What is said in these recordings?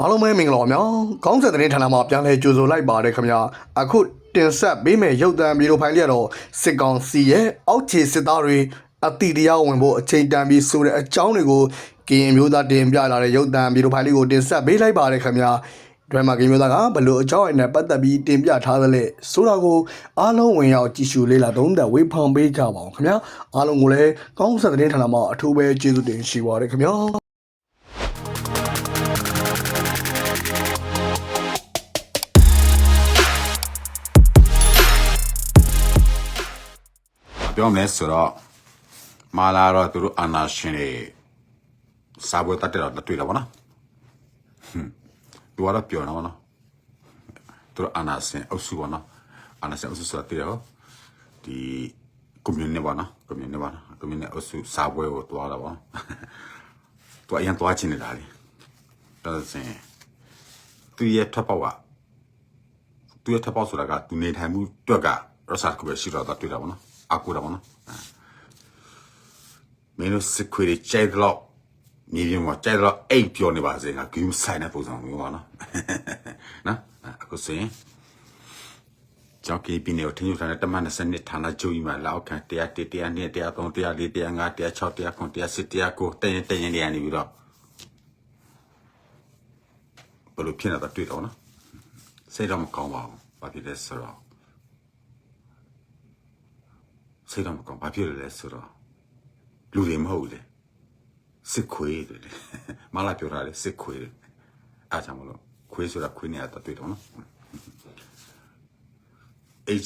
အားလုံးပဲမင်္ဂလာပါများကောင်းဆက်တဲ့ဌာနမှာပြန်လည်ကြိုဆိုလိုက်ပါရခင်ဗျာအခုတင်ဆက်ပေးမယ့်ရုပ်သံဗီဒီယိုဖိုင်လေးကတော့စစ်ကောင်စီရဲ့အောက်ခြေစစ်သားတွေအတိတရားဝင်ဖို့အချိန်တန်ပြီးဆိုတဲ့အကြောင်းတွေကိုကရင်မျိုးသားတင်ပြလာတဲ့ရုပ်သံဗီဒီယိုဖိုင်လေးကိုတင်ဆက်ပေးလိုက်ပါရခင်ဗျာဒရမကရင်မျိုးသားကဘလို့အကြောင်းအရာနဲ့ပတ်သက်ပြီးတင်ပြထားသလဲဆိုတာကိုအားလုံးဝင်ရောက်ကြည့်ရှုလေ့လာသုံးသပ်ဝေဖန်ပေးကြပါအောင်ခင်ဗျာအားလုံးကိုလည်းကောင်းဆက်တဲ့ဌာနမှာအထူးပဲကျေးဇူးတင်ရှိပါရခင်ဗျာ ပြောမလဲဆိုတော့မာလာတော့သူတို့အာနာရှင်တွေစာပွဲတက်တယ်တော့တွေ့တာပေါ့နော်ဟွန်းသူကတော့ပြောနေပါတော့သူတို့အာနာရှင်အုပ်စုပေါ့နော်အာနာရှင်အုပ်စုဆိုတာတွေ့ရောဒီ community ပေါ့နော် community ပေါ့နော် community အုပ်စုစာပွဲကိုတွားတာပေါ့သူအရင်တွားချင်နေတာလေဒါဆိုရင်သူရဲ့ထွက်ပေါက်ကသူရဲ့ထွက်ပေါက်ဆိုတာကသူနေထိုင်မှုတွက်က research ကိုပဲရှိတော့တာတွေ့တာပေါ့နော် အကူတာပေါ့နော်မင်းတို့စစ်ခွေတွေကြိုက်တော့မြေပြင်မှာကြိုက်တော့အိတ်ပြောနေပါစေငါဂိမ်းဆိုင်တဲ့ပုံစံမျိုးပါနော်နော်အခုဆိုရင်ကြောက်ကီပြည်နယ်ကိုထင်းယူထားတဲ့တမန်20ဌာနချုပ်ကြီးမှာလောက်ခံ101 102 103 104 105 106 107 109တရင်တရင်တွေကနေပြီးတော့ဘယ်လိုဖြစ်နေတာတွေ့တော့နော်စိတ်တော့မကောင်းပါဘူးဘာဖြစ်လဲဆိုတော့ စိတ်တော့မကောင်းဘာဖြစ်လဲဆိုတော့လူတွေမဟုတ်လေစစ်ခွေးတွေလေမလာပြောတာလေစစ်ခွေးတွေအားကြောင့်မလို့ခွေးဆိုတာခွေးနေတာတွေ့တော့နော်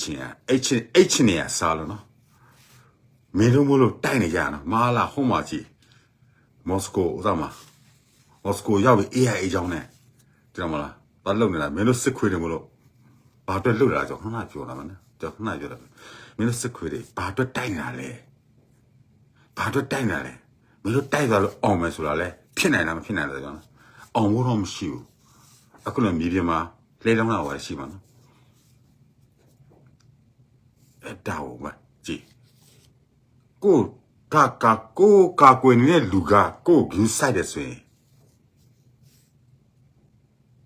H ညာ H H နေရစားလို့နော်မင်းတို့မလို့တိုက်နေကြရနော်မာလာဟိုမှာကြည့်မော်စကိုဥစားမှာမော်စကိုရောက်ပြီး AI အကြောင်းနဲ့ကြည့်မလားဘာလုပ်နေတာမင်းတို့စစ်ခွေးတွေမလို့ဘာအတွက်လုပ်တာကြောင့်ခဏပြောလာမနဲ့ကြောင့်ခဏပြောတာမ င်းတို့စစ်ခွေးတွေဘာအတွက်တိုက်နေတာလဲဘာအတွက်တိုက်နေတာလဲမင်းတို့တိုက်သွားလို့အောင်မယ်ဆိုတာလဲဖြစ်နိုင်လားမဖြစ်နိုင်လားကြောင့်အောင်ဖို့တော့မရှိဘူးအခုလည်းမြေပြင်မှာလဲလောင်းလာပါရှိမှာနော်အဲ့ဒါကိုမကြည့်ကိုကာကာကိုကာကွယ်နေတဲ့လူကကိုဂူးဆိုင်တယ်ဆိုရင်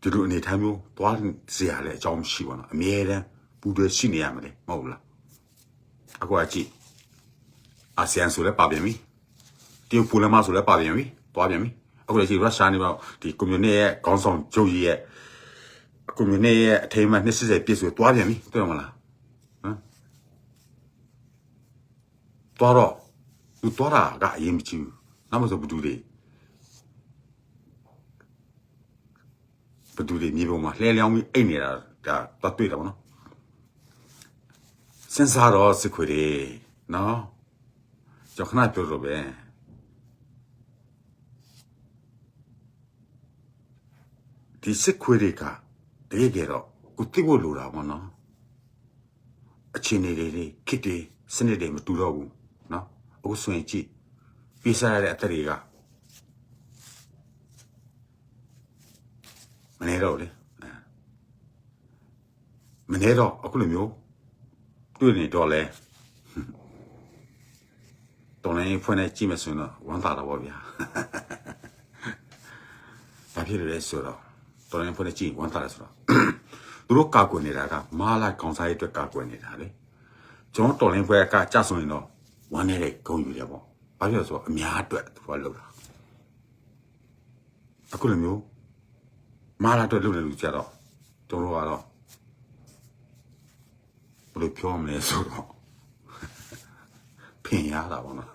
ဒီလိုအနေထားမျိုးသွားစရာလည်းအကြောင်းမရှိပါတော့အမြဲတမ်းပူတွေရှိနေရမလဲမဟုတ်လား အခုကကြည့်အာဆီယံဆိုလည်းပါပြန်ပြီတရုတ်ပူလမဆိုလည်းပါပြန်ပြီသွားပြန်ပြီအခုလည်းကြည့်ရုရှားနေပါဒီကွန်မြူနစ်ရဲ့ခေါင်းဆောင်ဂျိုကြီးရဲ့ကွန်မြူနစ်ရဲ့အထိမ်းအမှတ်20ပြည့်ဆိုသွားပြန်ပြီတွေ့မလားသွားတော့သူသွားတာကအရင်မကြည့်ဘူးနောက်မှဆိုဘသူတွေဘသူတွေမြေပုံမှာလှဲလျောင်းပြီးအိတ်နေတာဒါတော့တွေ့တယ်ဗောနော် စဉ်းစားတော့စစ်ခွေတွေနော်ကြောက်ခဏပြောတော့ပဲဒီစစ်ခွေတွေကတကယ်ကြတော့ကိုတိဖို့လိုတာပေါ့နော်အခြေအနေတွေတွေခစ်တွေစနစ်တွေမတူတော့ဘူးနော်အခုဆိုရင်ကြည့်ပြေးစားရတဲ့အသက်တွေကမနေတော့လေမနေတော့အခုလိုမျိုး တွေ့နေတော့လဲတော်လည်းဖွင့်နေကြည့်မစွန်းတော့ဝမ်းသာတော့ဗောဗျာဘာဖြစ်လဲဆိုတော့တော်လည်းဖွင့်နေကြည့်ဝမ်းသာတယ်ဆိုတော့သူတို့ကာကွယ်နေတာကမာလာကောင်စားရေးအတွက်ကာကွယ်နေတာလေကျွန်တော်တော်လင်းဖွဲကကြဆိုရင်တော့ဝမ်းနေတဲ့ဂုံယူတယ်ပေါ့ဘာဖြစ်လို့ဆိုတော့အများအတွက်သူကလုပ်တာအခုလိုမျိုးမာလာအတွက်လုပ်နေလူကြတော့ကျွန်တော်တို့ကတော့ဘ ယ်လိုပြောမလဲဆိုတော့ဖင်ရတာပေါ့နော်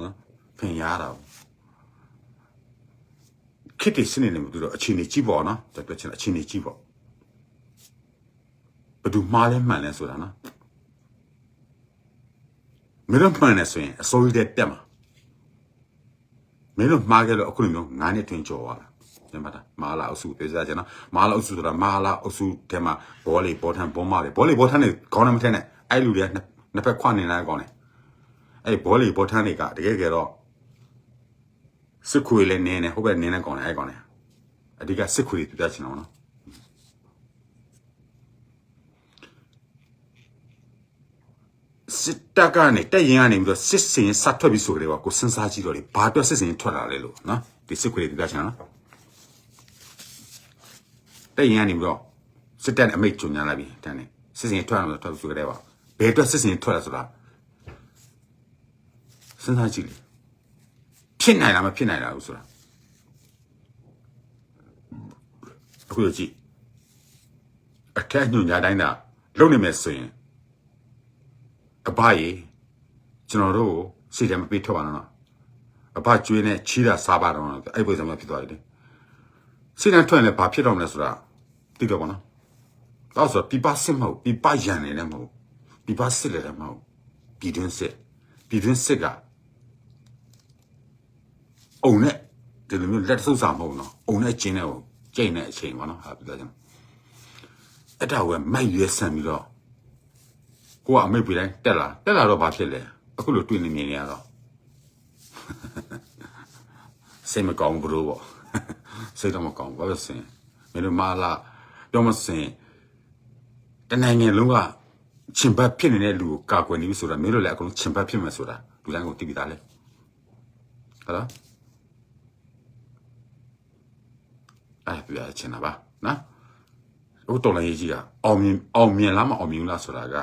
နော်ဖင်ရတာပေါ့ခစ်တီစနေနေမှာသူတို့အချင်းကြီးကြည့်ပေါ့နော်တက်ပြချင်အချင်းကြီးကြည့်ပေါ့ဘယ်သူမှားလဲမှန်လဲဆိုတာနော်မင်းတို့မှန်တယ်ဆိုရင်အစိုးရတဲ့တက်မှာမင်းတို့မှားခဲ့လို့အခုလိုမျိုးငါးနှစ်တွင်ကြော်သွားတာ ကျန်ပါတာမာလာအုပ်စုပြောစားချင်နော်မာလာအုပ်စုဆိုတာမာလာအုပ်စုထဲမှာဘောလီဘောထန်ဘောမာလေဘောလီဘောထန်တွေခေါင်းနဲ့မထက်နဲ့အဲ့လူတွေကနှစ်နှစ်ဖက်ခွနေလာကောင်းတယ်အဲ့ဘောလီဘောထန်တွေကတကယ်ကြတော့စစ်ခွေလည်းနင်းနေဟုတ်ပဲနင်းနေကောင်းတယ်အဲ့ကောင်းတယ်အဓိကစစ်ခွေတွေပြပြချင်တော့နော်စစ်တပ်ကနေတက်ရင်ကနေပြီးတော့စစ်စင်စထွက်ပြီးဆိုကြတယ်ကွာကိုစဉ်းစားကြည့်တော့လေဘာအတွက်စစ်စင်ထွက်လာလဲလို့နော်ဒီစစ်ခွေတွေပြချင်နော် တဲ့ရင်ကနေပြီးတော့စစ်တပ်အမိတ်ကြုံညာလာပြီတန်းနေစစ်စင်ထွက်အောင်ထွက်ဆိုကြတယ်ပါဘယ်အတွက်စစ်စင်ထွက်လဲဆိုတာစဉ်းစားကြည့်လေဖြစ်နိုင်လားမဖြစ်နိုင်လားလို့ဆိုတာအခုကြည့်အထက်ညွန်ညာတိုင်းသာလုံနေမယ်ဆိုရင်အဘရေကျွန်တော်တို့စိတ်ထဲမပေးထွက်ပါတော့အဘကျွေးနဲ့ချီးတာစားပါတော့အဲ့ဘယ်စမှာဖြစ်သွားပြီလေစိတ်နဲ့ထွက်ရင်လည်းဘာဖြစ်တော့မလဲဆိုတာ သိတော့ပါနော်တော့ဆိုပြပစစ်မဟုတ်ပြပရန်နေလည်းမဟုတ်ပြပစစ်လည်းမဟုတ်ပြည်တွင်းစစ်ပြည်တွင်းစစ်ကအုံနဲ့ဒီလိုမျိုးလက်ဆုပ်စာမဟုတ်နော်အုံနဲ့ကျင်းတဲ့ကိုကျိတ်တဲ့အချိန်ပါနော်ဟာပြောကြတယ်အဲ့ဒါကမိုက်ရွေးဆန်ပြီးတော့ကိုကအမိတ်ပြတိုင်းတက်လာတက်လာတော့ဘာဖြစ်လဲအခုလိုတွေ့နေမြင်နေရတော့စိတ်မကောင်းဘူးလို့ပေါ့စိတ်တော့မကောင်းဘာလို့စင်မင်းတို့မလာ တော့မစင်တနိုင်ငံလုံးကချင်ဘတ်ဖြစ်နေတဲ့လူကိုကာကွယ်နေပြီဆိုတာမင်းတို့လည်းအကုန်ချင်ဘတ်ဖြစ်မယ်ဆိုတာလူတိုင်းကိုသိပြီးသားလေဟုတ်လားအဲ့ပြရချင်တာပါနော်ဟိုတော်လည်းကြီးကအောင်မြင်အောင်မြင်လားမအောင်မြင်ဘူးလားဆိုတာက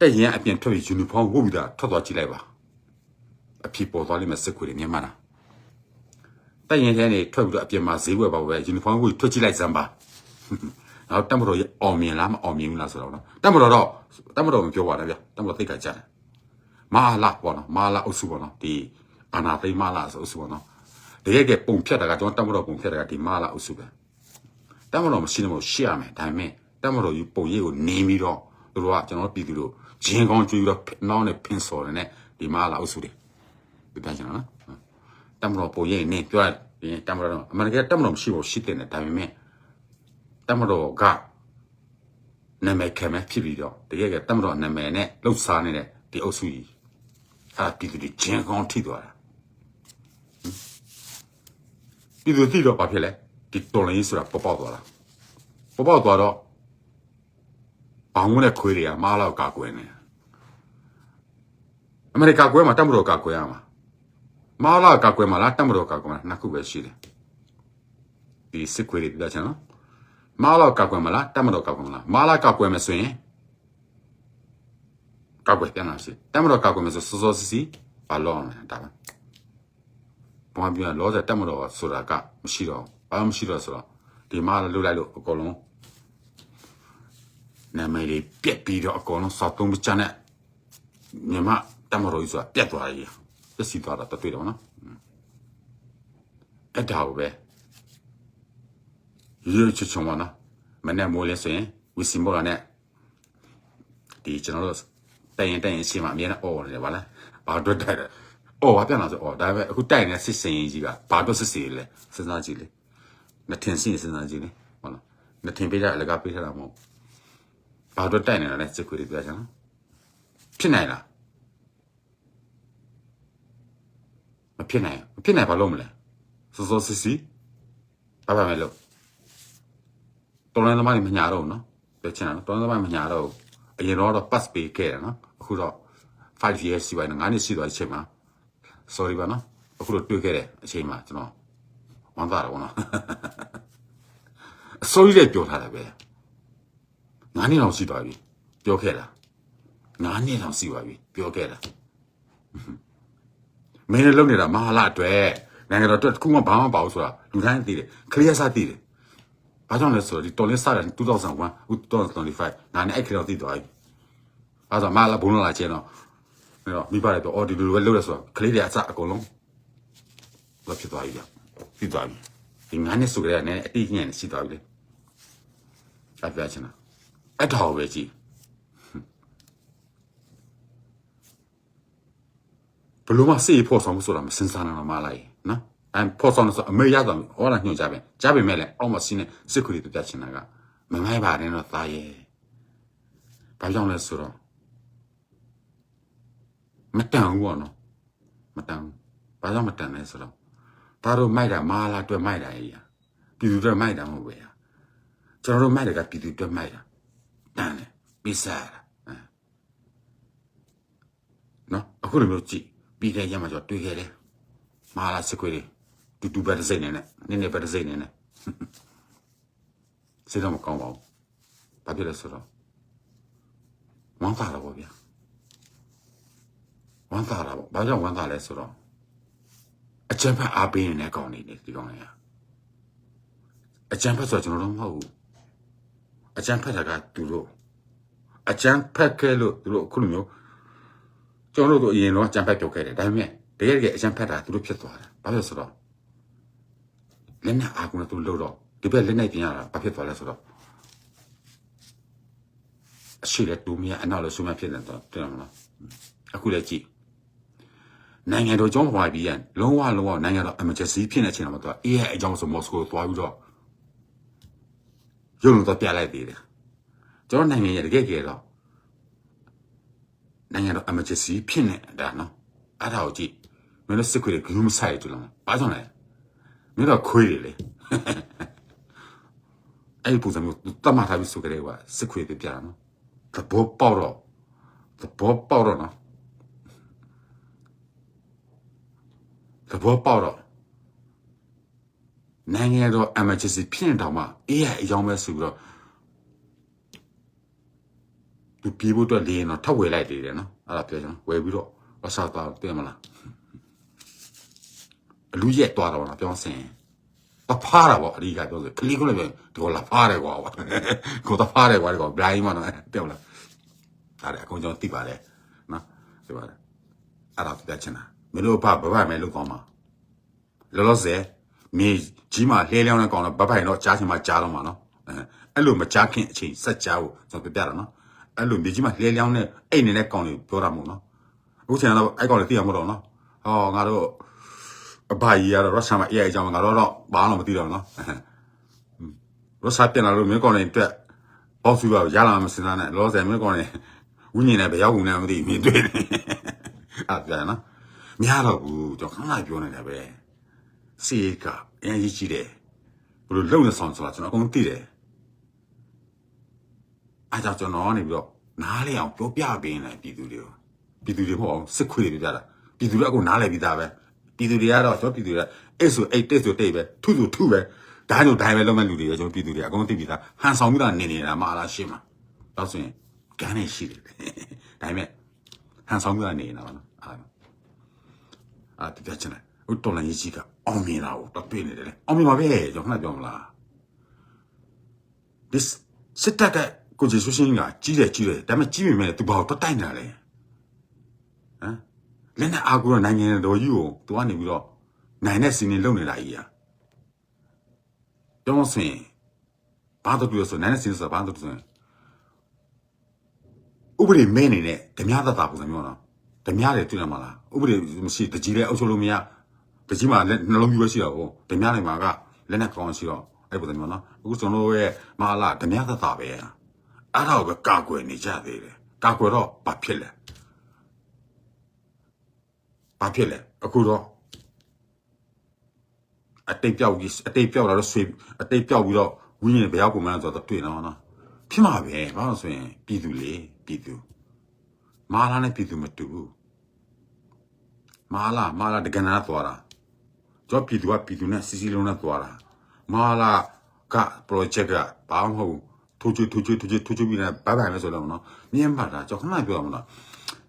တဲ့ရင်အပြင်ထွက်ပြီးယူနီဖောင်းဝတ်ပြီးတာထွက်သွားကြည့်လိုက်ပါအဖြစ်ပေါ်သွားလိမ့်မယ်စစ်ခွေတွေမြန်မာနာ တဲ့ရင်ထဲနေထွက်ပြီးတော့အပြင်မှာဈေးဝယ်ပါပဲယူနီဖောင်းဝတ်ထွက်ကြည့်လိုက်စမ်းပါနောက်တမတော်ရအောင်မြင်လားမအောင်မြင်ဘူးလားဆိုတော့နော်တမတော်တော့တမတော်မပြောပါနဲ့ဗျတမတော်သိက္ခာကြတယ်မာလာပေါ့နော်မာလာအုပ်စုပေါ့နော်ဒီအာနာသိမာလာဆိုအုပ်စုပေါ့နော်တကယ်ကပုံဖြတ်တာကကျွန်တော်တမတော်ပုံဖြတ်တာကဒီမာလာအုပ်စုပဲတမတော်မရှိလို့ရှေ့ရမယ်ဒါပေမဲ့တမတော်ယူပုံရိပ်ကိုနင်းပြီးတော့တို့ကကျွန်တော်ပြည်သူတို့ဂျင်းကောင်းကျွေးပြီးတော့နောင်းနဲ့ဖင်းစော်တယ်နဲ့ဒီမာလာအုပ်စုတွေပြပြချင်တာနော် တမတော်ပုံရိပ်နင်းပြောရင်တမတော်အမှန်တကယ်တမတော်မရှိဘူးရှိတယ်နဲ့ဒါပေမဲ့တမတော်ကနာမည်ခံမဲ့ဖြစ်ပြီးတော့တကယ်ကတမတော်နာမည်နဲ့လှုပ်ရှားနေတဲ့ဒီအုပ်စုကြီးအာပြည်သူတွေဂျင်းကောင်းထိသွားတာပြည်သူသိတော့ဘာဖြစ်လဲဒီတော်လိုင်းဆိုတာပေါပေါက်သွားတာပေါပေါက်သွားတော့ဘောင်ဝင်တဲ့ခွေးတွေကမားလောက်ကာကွယ်နေအမေရိကကွဲမှာတမတော်ကာကွယ်ရမှာ မားလောက်ကာကွယ်မှာလားတမတော်ကာကွယ်မှာနှစ်ခုပဲရှိတယ်ဒီစစ်ခွေးတွေပြချင်နော်မားလောက်ကာကွယ်မှာလားတမတော်ကာကွယ်မှာလားမားလောက်ကာကွယ်မယ်ဆိုရင်ကာကွယ်ပြန်လာစီတမတော်ကာကွယ်မယ်ဆိုစောစောစီစီဘာလို့လဲဒါပဲဘာပြောလဲလောဆယ်တမတော်ဆိုတာကမရှိတော့ဘာမှမရှိတော့ဆိုတော့ဒီမားလှုပ်လိုက်လို့အကုန်လုံးနာမည်တွေပြက်ပြီးတော့အကုန်လုံးစောက်သုံးပချနဲ့မြမတမတော်ကြီးဆိုတာပြက်သွားကြီး ပျက်စီးသွားတာတွေ့တယ်ဗောနော်အဲ့ဒါကိုပဲရွေးချချုံပါနော်မနေ့မိုးလဲဆိုရင်ဝီစီမောကနဲ့ဒီကျွန်တော်တို့တိုင်ရင်တိုင်ရင်ရှင်းမှာအများနဲ့အော်နေတယ်ဗာလားဘာတော့တိုက်တယ်အော်ဘာပြန်လာဆိုအော်ဒါပေမဲ့အခုတိုင်နေတဲ့စစ်စင်ကြီးကဘာတော့စစ်စီလဲစဉ်းစားကြည့်လေနှစ်ထင်စီစဉ်းစားကြည့်လေဟုတ်လားနှစ်ထင်ပေးကြအလကားပေးထားတာမဟုတ်ဘာတော့တိုင်နေတာလဲစစ်ခွေတွေပြောချင်နော်ဖြစ်နိုင်လား မဖြစ်နိုင်မဖြစ်နိုင်ဘာလို့မလဲစောစောစစ်စီဘာပါမယ်လို့တော်လန်သမားတွေမညာတော့ဘူးနော်ပြောချင်တာနော်တော်လန်သမားမညာတော့ဘူးအရင်တော့ pass ပေးခဲ့တယ်နော်အခုတော့5 years ရှိပါနေငါးနှစ်ရှိသွားတဲ့အချိန်မှာ sorry ပါနော်အခုတော့တွေ့ခဲ့တဲ့အချိန်မှာကျွန်တော်ဝမ်းသာတယ်ဗောနော်အစိုးရလည်းပြောထားတယ်ပဲငါးနှစ်လောက်ရှိသွားပြီပြောခဲ့တာငါးနှစ်လောက်ရှိသွားပြီပြောခဲ့တာ မင်းလည်းလုံနေတာမဟာလာအတွက်နိုင်ငံတော်အတွက်တစ်ခုမှဘာမှမပါဘူးဆိုတာလူတိုင်းသိတယ်ခလီးစားသိတယ်ဘာကြောင့်လဲဆိုတော့ဒီတော်လင်းစားတယ်2001အခု2025ငါနဲ့အဲ့ခေတ်တော့သိသွားပြီအဲ့ဒါမှလာဘုံလာချင်တော့အဲ့တော့မိပါတယ်တော့အော်ဒီလိုပဲလုပ်ရဆိုတော့ကလေးတွေအစအကုန်လုံးဘာဖြစ်သွားပြီလဲဖြစ်သွားပြီဒီငါနဲ့ဆိုကြတဲ့နဲ့အတိအကျန်ရှိသွားပြီလေအပြချင်တာအဲ့တော့ပဲကြည့် ဘလို့မစေးဖို့ဆောင်မှုဆိုတာမစင်စားနိုင်တော့မလိုက်နော်အမ်ဖို့ဆောင်ဆိုအမေရတော့ဟောလာညွှန်ကြပဲကြားပေမဲ့လည်းအောက်မှာစီးနေစစ်ခွေတွေပြချင်တာကမမိုင်းပါနဲ့တော့သားရဲ့ဘာကြောင့်လဲဆိုတော့မတန်ဘူးပေါ့နော်မတန်ဘူးဘာကြောင့်မတန်လဲဆိုတော့ဒါတို့မိုက်တာမာလာတွေ့မိုက်တာကြီးပြည်သူတွေမိုက်တာမဟုတ်ပဲကျွန်တော်တို့မိုက်တယ်ကပြည်သူတွေမိုက်တာတန်တယ်ပိစားတာနော်အခုလိုမျိုးကြည့် ပြီးတဲ့ရမှာကျွန်တော်တွေ့ခဲ့တယ်မာလာစစ်ခွေးတွေတူတူပဲတစ်စိတ်နေနဲ့နည်းနည်းပဲတစ်စိတ်နေနဲ့စိတ်တော့မကောင်းပါဘူးဘာဖြစ်လဲဆိုတော့ဝမ်းသာတော့ဗောဗျာဝမ်းသာတာဗောဘာကြောင့်ဝမ်းသာလဲဆိုတော့အကျံဖက်အားပေးနေတဲ့ကောင်နေနေဒီကောင်လေးကအကျံဖက်ဆိုတော့ကျွန်တော်တို့မဟုတ်ဘူးအကျံဖက်တာကသူတို့အကျံဖက်ခဲလို့သူတို့အခုလိုမျိုး ကျွန်တော်တို့အရင်တော့အကျံဖက်ပြုတ်ခဲ့တယ်ဒါပေမဲ့တကယ်တကယ်အကျံဖက်တာသူတို့ဖြစ်သွားတယ်ဘာလို့လဲဆိုတော့လက်နဲ့အာကုန်းနဲ့သူတို့လို့တော့ဒီဘက်လက်နဲ့ပြင်ရတာဘာဖြစ်သွားလဲဆိုတော့အရှိလက်တူမရအနောက်လည်းဆူမဖြစ်နေတော့တင်မလားအခုလည်းကြည့်နိုင်ငံတော်ကျောင်းပွားပြီးရင်လုံးဝလုံးဝနိုင်ငံတော် emergency ဖြစ်နေချိန်မှာတော့ AI အကြောင်းဆိုမော်စကိုသွားပြီးတော့ရုံတော့ပြလိုက်သေးတယ်ကျွန်တော်နိုင်ငံရဲ့တကယ်ကြတော့ နိုင်ငံတော် emergency ဖြစ်နေတာနော်အဲ့ဒါကိုကြည့်မင်းတို့စစ်ခွေတွေဂရုမစိုက်ကြလို့ဘာကြောင့်လဲမင်းတို့ခွေးတွေလေအဲ့ဒီပုံစံမျိုးတတ်မှတ်ထားပြီးဆိုကြတယ်ကွာစစ်ခွေတွေပြတာနော်သဘောပေါက်တော့သဘောပေါက်တော့နော်သဘောပေါက်တော့နိုင်ငံတော် emergency ဖြစ်နေတော့မှ AI အကြောင်းပဲဆိုပြီးတော့ သူပြေးဖို့အတွက်လေရင်တော့ထပ်ဝယ်လိုက်သေးတယ်နော်အဲ့ဒါပြောချင်ဝယ်ပြီးတော့အစားသွားပြင်မလားအလူရက်သွားတော့လားပြောစင်တဖားတာပေါ့အဓိကပြောဆိုကလီကလည်းပြောဒီကောလာဖားတယ်ကွာကိုတဖားတယ်ကွာဒီကောဘလိုင်းမနော်ပြောလားအဲ့ဒါအကုန်ကျွန်တော်သိပါတယ်နော်သိပါတယ်အဲ့ဒါပြချင်တာမင်းတို့ဘာဘဘမဲလို့ကောင်းမှာလောလောဆယ်မြေကြီးမှာလှဲလျောင်းတဲ့ကောင်တော့ဘတ်ဖိုင်တော့ကြားချင်မှကြားတော့မှာနော်အဲအဲ့လိုမကြားခင်အချိန်စက်ကြားဖို့ကျွန်တော်ပြပြတာနော် အဲ့လိုမြေကြီးမှာလှဲလျောင်းတဲ့အိတ်နေတဲ့ကောင်တွေပြောတာမို့နော်အခုချိန်တော့အဲ့ကောင်တွေသိရမှာတော့နော်ဟောငါတို့အဘကြီးကတော့ရုရှားမှာ AI အကြောင်းငါတို့တော့ဘာမှမသိတော့နော်ရုရှားပြန်လာလို့မျိုးကောင်တွေအတွက်ပေါ့စုရရလာမှမစင်သားနဲ့လောလောဆယ်မျိုးကောင်တွေဝိညာဉ်နဲ့ဘယ်ရောက်ကုန်လဲမသိဘူးမြင်တွေ့တယ်အဲ့ပြန်နော်မရတော့ဘူးကျွန်တော်ခဏပြောနေတယ်ပဲစီရိတ်ကအရင်ကြီးကြီးတယ်ဘယ်လိုလုံနေဆောင်ဆိုတာကျွန်တော်အကုန်သိတယ် အားကြောင့်ကျွန်တော်ကနေပြီးတော့နားလေအောင်ပြောပြပေးနေပြည်သူတွေကိုပြည်သူတွေမဟုတ်အောင်စစ်ခွေတွေပြတာပြည်သူတွေအကုန်နားလေပြီးသားပဲပြည်သူတွေကတော့ကျွန်တော်ပြည်သူတွေကအဲ့ဆိုအဲ့တက်ဆိုတိတ်ပဲထုဆိုထုပဲဓာတ်ညိုဓာတ်ပဲလုံးမဲ့လူတွေကျွန်တော်ပြည်သူတွေအကုန်သိပြီးသားဟန်ဆောင်ပြီးသားနေနေတာမလားရှင်းမှာတော့ဆိုရင်ကန်းနေရှိတယ်ဒါပေမဲ့ဟန်ဆောင်ပြီးသားနေနေတာပါနော်အားအာတပြချင်တယ်ဟိုတော်လိုင်းကြီးကအောင်မြင်တာကိုတော့တွေ့နေတယ်လေအောင်မြင်ပါပဲကျွန်တော်ခဏပြောမလား this စစ်တပ်က ကိုဂျေဆူရှင်ကကြီးတယ်ကြီးတယ်ဒါပေမဲ့ကြီးမိမဲ့သူဘာကိုတော့တိုက်နေတာလဲဟမ်လက်နဲ့အာကူရနိုင်ငံတော်ကြီးကိုသူကနေပြီးတော့နိုင်တဲ့စီနေလုံနေတာကြီးอ่ะပြောမစင်ဘာတော့ပြောဆိုနိုင်တဲ့စီဆိုဘာတော့ဆိုရင်ဥပဒေမဲနေတဲ့ဓမြသတာပုံစံမျိုးနော်ဓမြတွေတွေ့ရမှာလားဥပဒေမရှိတကြီးလဲအုပ်ချုပ်လို့မရတကြီးမှာလက်နှလုံးကြီးပဲရှိတော့ဟိုဓမြတွေမှာကလက်နဲ့ကောင်းရှိတော့အဲ့ပုံစံမျိုးနော်အခုကျွန်တော်တို့ရဲ့မဟာလာဓမြသတာပဲ အဲ့ဒါကိုပဲကာကွယ်နေကြသေးတယ်ကာကွယ်တော့ဘာဖြစ်လဲဘာဖြစ်လဲအခုတော့အတိတ်ပြောက်ကြီးအတိတ်ပြောက်လာတော့ဆွေအတိတ်ပြောက်ပြီးတော့ဝင်းရင်ဘယ်ရောက်ကုန်မှန်းဆိုတော့တွေ့တော့နော်ဖြစ်မှာပဲဘာလို့ဆိုရင်ပြည်သူလေပြည်သူမာလာနဲ့ပြည်သူမတူဘူးမာလာမာလာတကနာသွားတာကြောပြည်သူကပြည်သူနဲ့စီစီလုံးနဲ့သွားတာမာလာက project ကဘာမှမဟုတ်ဘူး ထိုးချွေးထိုးချွေးထိုးချွေးထိုးချွေးပြီးနေဘာဘာလဲဆိုတော့နော်မြန်မာတာကျွန်တော်ခဏပြောရမလား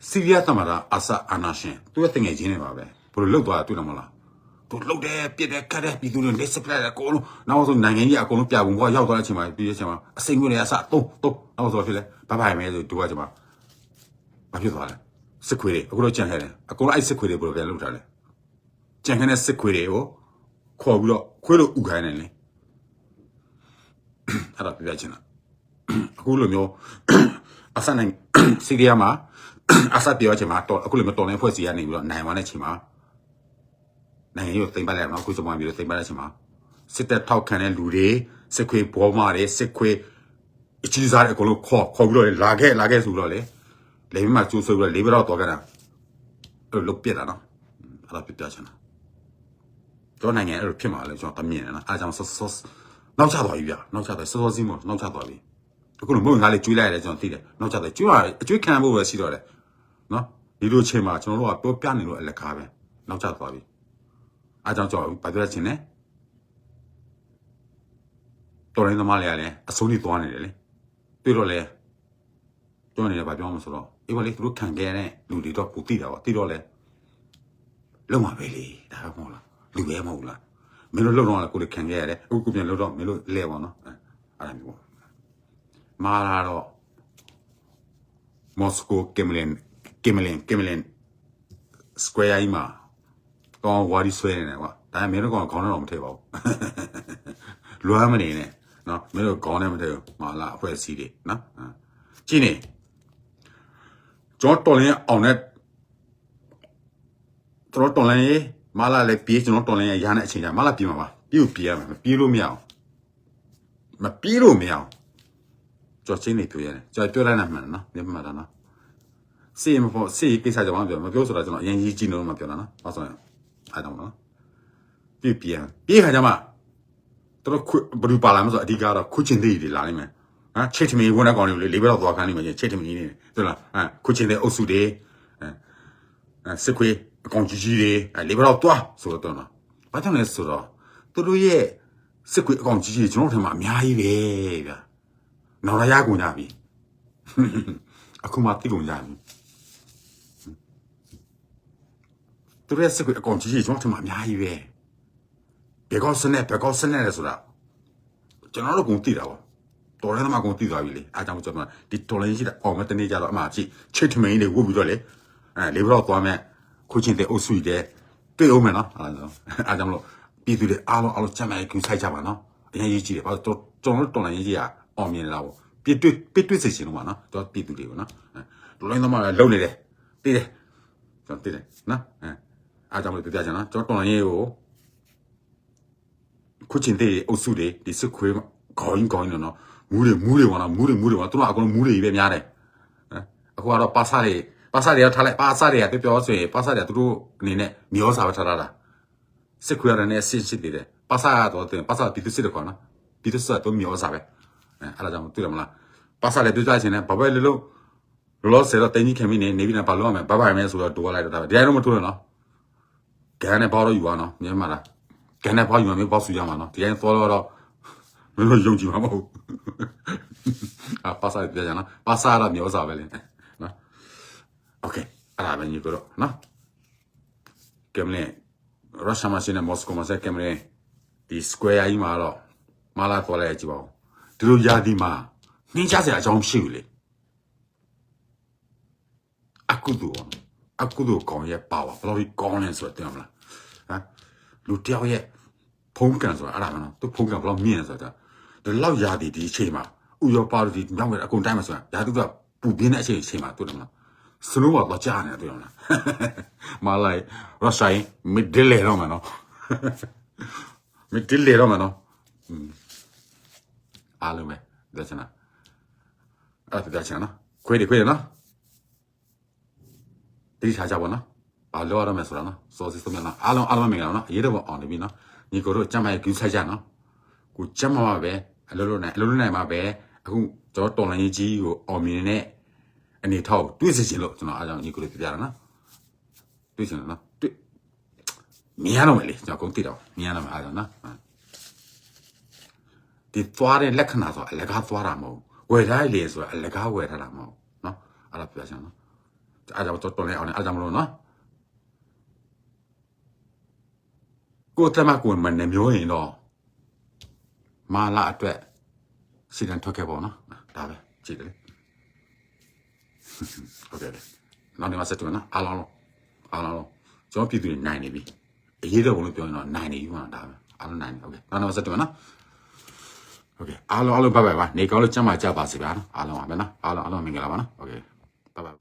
စီးရီးယားသမတာအဆာအနာရှင်သူရဲ့တငယ်ချင်းတွေပါပဲဘယ်လိုလုပ်သွားတာတွေ့တယ်မလားသူလှုပ်တယ်ပြစ်တယ်ခတ်တယ်ပြည်သူတွေလက်စပလက်အကုန်လုံးနောက်ဆုံးနိုင်ငံကြီးအကုန်လုံးပြပုံဘောရောက်သွားတဲ့အချိန်မှာပြည်ရဲ့အချိန်မှာအစိမ်မျိုးတွေအစတုံးတုံးနောက်ဆိုဖြစ်လဲဘာဘာမဲဆိုဒူကချိန်မှာဘာဖြစ်သွားလဲစစ်ခွေတွေအခုတော့ကြံခဲ့တယ်အကုန်လုံးအဲ့စစ်ခွေတွေဘယ်လိုပြန်လုပ်ထားလဲကြံခဲ့တဲ့စစ်ခွေတွေကိုခေါ်ပြီးတော့ခွေးလို့ဥခိုင်းနေလေအဲ့ဒါပြပြချင်တာ အခုလိုမျိုးအဆန်နိုင်စီးရီးယားမှာအဆတ်ပြောချင်မှာတော့အခုလိုမျိုးတော်နေဖွဲ့စီရနေပြီးတော့နိုင်သွားတဲ့ချိန်မှာနိုင်ငံရေးကိုသိမ်းပိုက်လိုက်အောင်အခုစပွန်ပြီးတော့သိမ်းပိုက်လိုက်ချင်မှာစစ်တပ်ထောက်ခံတဲ့လူတွေစစ်ခွေဘောမာတွေစစ်ခွေအကြီးစားတဲ့အကုန်လုံးခေါ်ခေါ်ပြီးတော့လာခဲ့လာခဲ့ဆိုတော့လေလေပြီးမှကျိုးဆိုပြီးတော့လေးဘတော့တော့ကြတာအဲ့လိုလုတ်ပြက်တာနော်အဲ့ဒါပြပြချင်တာတော့နိုင်ငံအဲ့လိုဖြစ်မှာလေကျွန်တော်တမြင်နော်အားကြောင့်ဆော့ဆော့နောက်ချသွားပြီဗျနောက်ချသွားဆော့ဆော့စီးမနောက်ချသွားပြီ အခုလိုမဟုတ်ငါလေးကျွေးလိုက်ရတယ်ကျွန်တော်သိတယ်နောက်ချသွားကျွေးရတယ်အကျွေးခံဖို့ပဲရှိတော့တယ်နော်ဒီလိုချိန်မှာကျွန်တော်တို့ကပြောပြနေလို့အလက်ကားပဲနောက်ချသွားပြီအားကြောင့်ကြောက်ဘာပြောချင်လဲတော်ရင်သမားလေးကလည်းအဆုံးထိသွားနေတယ်လေတွေ့တော့လေပြောနေတယ်ဘာပြောမှဆိုတော့အေးပါလေသူတို့ခံခဲ့ရတဲ့လူတွေတော့ကိုသိတာပါသိတော့လေလုံးမှာပဲလေဒါပဲမဟုတ်လားလူပဲမဟုတ်လားမင်းတို့လုံတော့ကိုလေခံခဲ့ရတယ်အခုကိုပြန်လုံတော့မင်းတို့လဲပါတော့အဲ့ဒါမျိုးပေါ့ မာလာတော့မော်စကိုကင်မလင်ကင်မလင်ကင်မလင် square ကြီးမှာကောင်းဝါဒီဆွဲနေတယ်ကွာဒါပေမဲ့မင်းတို့ကောင်ခေါင်းတော့မထည့်ပါဘူးလွမ်းမနေနဲ့နော်မင်းတို့ခေါင်းနဲ့မထည့်ဘူးမာလာအဖွဲ့အစည်းတွေနော်ကြည့်နေကျွန်တော်တော်လင်းအောင်နဲ့ကျွန်တော်တော်လင်းရေးမာလာလည်းပြေးကျွန်တော်တော်လင်းရရတဲ့အချိန်ကျမာလာပြေးမှာပါပြေးကိုပြေးရမှာပြေးလို့မရအောင်မပြေးလို့မရအောင် ကျွန်တော်ချင်းနေပြောရတယ်ကျွန်တော်ပြောလိုက်နိုင်မှာနော်မြင်မှာနော်စေမဖို့စေကိစ္စကြောင့်မပြောမပြောဆိုတာကျွန်တော်အရင်ကြီးကြည့်လို့မပြောတာနော်။ဘာဆိုရင်အဲ့တော့နော်။ပြပြန်ပြေခါကြမှာတို့ခုဘယ်လိုပါလာမလဲဆိုအဓိကတော့ခုချင်းသေးတွေလာနိုင်မယ်။ဟမ်ချိတ်ထမီဝန်တဲ့ကောင်တွေလေလေးဘက်တော့သွားခိုင်းနေမှာချိတ်ထမီနေတယ်လား။ဟမ်ခုချင်းတဲ့အုပ်စုတွေအဲစစ်ခွေးအကောင်ကြီးကြီးတွေအဲလေးဘက်တော့သွားဆိုတော့နော်။ဘာကြောင့်လဲဆိုတော့သူတို့ရဲ့စစ်ခွေးအကောင်ကြီးကြီးကျွန်တော်ထင်မှာအများကြီးပဲဗျာ။ နော်ရရကုန်ကြပြီ။အခုမှသိကုန်ကြပြီ။သူတို့ရဲ့စစ်ကွေအကောင်ကြီးကြီးကျွန်တော်ထင်မှာအများကြီးပဲဘယ်ကောစနဲ့ဘယ်ကောစနဲ့လဲဆိုတာကျွန်တော်တို့ကသိတာပေါ့တော်ရဲသမားကသိသွားပြီလေအားကြောင့်ကျွန်တော်ဒီတော်လိုင်းရှိတာအောင်မတနေ့ကြတော့အမှကြည့်ချစ်ထမင်းလေးဝုတ်ပြီးတော့လေအဲလေဘတော့သွားမဲ့ခုချင်းတဲ့အုပ်စုတဲ့တွေ့အောင်မယ်နော်အားကြောင့်အားကြောင့်လို့ပြည်သူတွေအားလုံးအားလုံးစမ်းမကူဆိုင်ကြပါနော်အရင်ရေးကြည့်တယ်ဘာလို့ကျွန်တော်တို့တော်လိုင်းကြီးက အောင်မြင်လာပေါ့ပြစ်တွေ့ပြစ်တွေ့စေချင်လို့ပါနော်ကျွန်တော်ပြည်သူတွေကိုနော်တော်လိုင်းသမားကလုံနေတယ်တည်တယ်ကျွန်တော်တည်တယ်နော်အဲအားကြောင့်လို့ပြပြချင်နော်ကျွန်တော်တော်လိုင်းရေးကိုခုချင်းတဲ့အုပ်စုတွေဒီစစ်ခွေးခေါင်းခေါင်းနော်မူးတွေမူးတွေဝင်လာမူးတွေမူးတွေဝင်သူတို့အကုန်လုံးမူးတွေပဲများတယ်နော်အခုကတော့ပါစာတွေပါစာတွေကထားလိုက်ပါစာတွေကပြောပြောဆိုရင်ပါစာတွေကသူတို့အနေနဲ့မျောစာပဲထားတာလားစစ်ခွေးရတဲ့ဆစ်စစ်တွေပါစာတော့တင်ပါစာပြည်သူစစ်တွေခေါ်နော်ပြည်သူစစ်တော့မျောစာပဲ အဲအဲ့ဒါကြောင့်တွေ့ရမလားပါစာတွေပြောကြချင်တယ်ဘာပဲလို့လို့လောဆယ်တော့တင်းကြီးခင်မင်းနေနေပြီးတော့ဘာလို့ရမလဲဘာဘာရမယ်ဆိုတော့ဒိုးလိုက်တော့ဒါပဲဒီအရင်တော့မထိုးရနော်ကဲနဲ့ဘောတော့ယူပါနော်မြန်မာလား ကန်တဲ့ဘောက်ယူမယ်ဘောက်ဆူရမှာနော်ဒီတိုင်းသွားတော့မင်းတို့ယုံကြည်မှာမဟုတ်အာပါစာပြကြနော်ပါစာရမျိုးစားပဲလေနော်โอเคအဲ့ဒါပဲညီတို့နော်ကမ်လင်ရုရှားမှာရှိနေမော်စကိုမှာဆက်ကမ်လင်ဒီ square ကြီးမှာတော့မလာခေါ်လိုက်ကြည့်ပါဦး ဒီလိုယာဒီမှာနှင်းချစရာအကြောင်းရှိဘူးလေအကုဒူအကုဒူကောင်းရဲ့ပါဝါဘယ်လိုကောင်းလဲဆိုတော့တင်မလားဟမ်လူတယောက်ရဲ့ဖုံးကန်ဆိုတာအဲ့ဒါမနော်သူဖုံးကန်ဘယ်လိုမြင်လဲဆိုတာဒီလောက်ယာဒီဒီအချိန်မှာဥရောပါဒီမြောက်ဝဲအကုန်တိုင်းမှာဆိုတာယာတူကပူပြင်းတဲ့အချိန်အချိန်မှာတွေ့တယ်မလားစနိုးကတော့ကြားနေတယ်တွေ့ရမလားမလိုက်ရုရှားမစ်ဒလေတော့မနော်မစ်ဒလေတော့မနော် အားလုံးပဲဒါချင်လားအဲ့ဒါဒါချင်လားခွေးတွေခွေးတွေနော်တိထားကြပါနော်ဘာလို့ရမလဲဆိုတာနော်စောစီဆုံးမလားအားလုံးအားလုံးမင်္ဂလာနော်အရေးတော့အောင်နေပြီနော်ညီကိုတို့ကြမ်းမိုက်ကူးဆိုင်ကြနော်ကိုကြမ်းမှာပဲအလုံးလုံးနိုင်အလုံးလုံးနိုင်မှာပဲအခုကျွန်တော်တော်လိုင်းကြီးကိုအောင်မြင်တဲ့အနေထောက်တွေးစီချင်လို့ကျွန်တော်အားကြောင့်ညီကိုတို့ပြပြတာနော်တွေးချင်တယ်နော်တွေးမြင်ရတော့မယ်လေကျွန်တော်ကုန်သိတော့မြင်ရတော့မယ်အားကြောင့်နော် ဒီသွားတဲ့လက္ခဏာဆိုတာအလကားသွားတာမဟုတ်ဝယ်ထားလေဆိုတာအလကားဝယ်ထားတာမဟုတ်နော်အဲ့ဒါပြောချင်နော်အဲ့ဒါတော့တော်နေအောင်အဲ့ဒါမလို့နော်ကိုယ်တမကိုယ်မနှမျိုးရင်တော့မာလာအတွက်စီတန်ထွက်ခဲ့ပေါ့နော်ဒါပဲကြည့်တယ်ဟုတ်ကဲ့နောက်နေမှာဆက်တွေ့နော်အားလုံးအားလုံးကျွန်တော်ပြည်သူတွေနိုင်နေပြီအရေးတော်ဘုံလို့ပြောရင်တော့နိုင်နေပြီမှာဒါပဲအားလုံးနိုင်နေဟုတ်ကဲ့နောက်နေမှာဆက်တွေ့နော် โอเคအားလုံးအားလုံးဘိုင်ဘိုင်ပါနေကောင်းလို့ကျမ်းမာကြပါစေဗျာနော်အားလုံးပါမယ်နော်အားလုံးအားလုံးမင်္ဂလာပါနော်โอเคဘိုင်ဘိုင်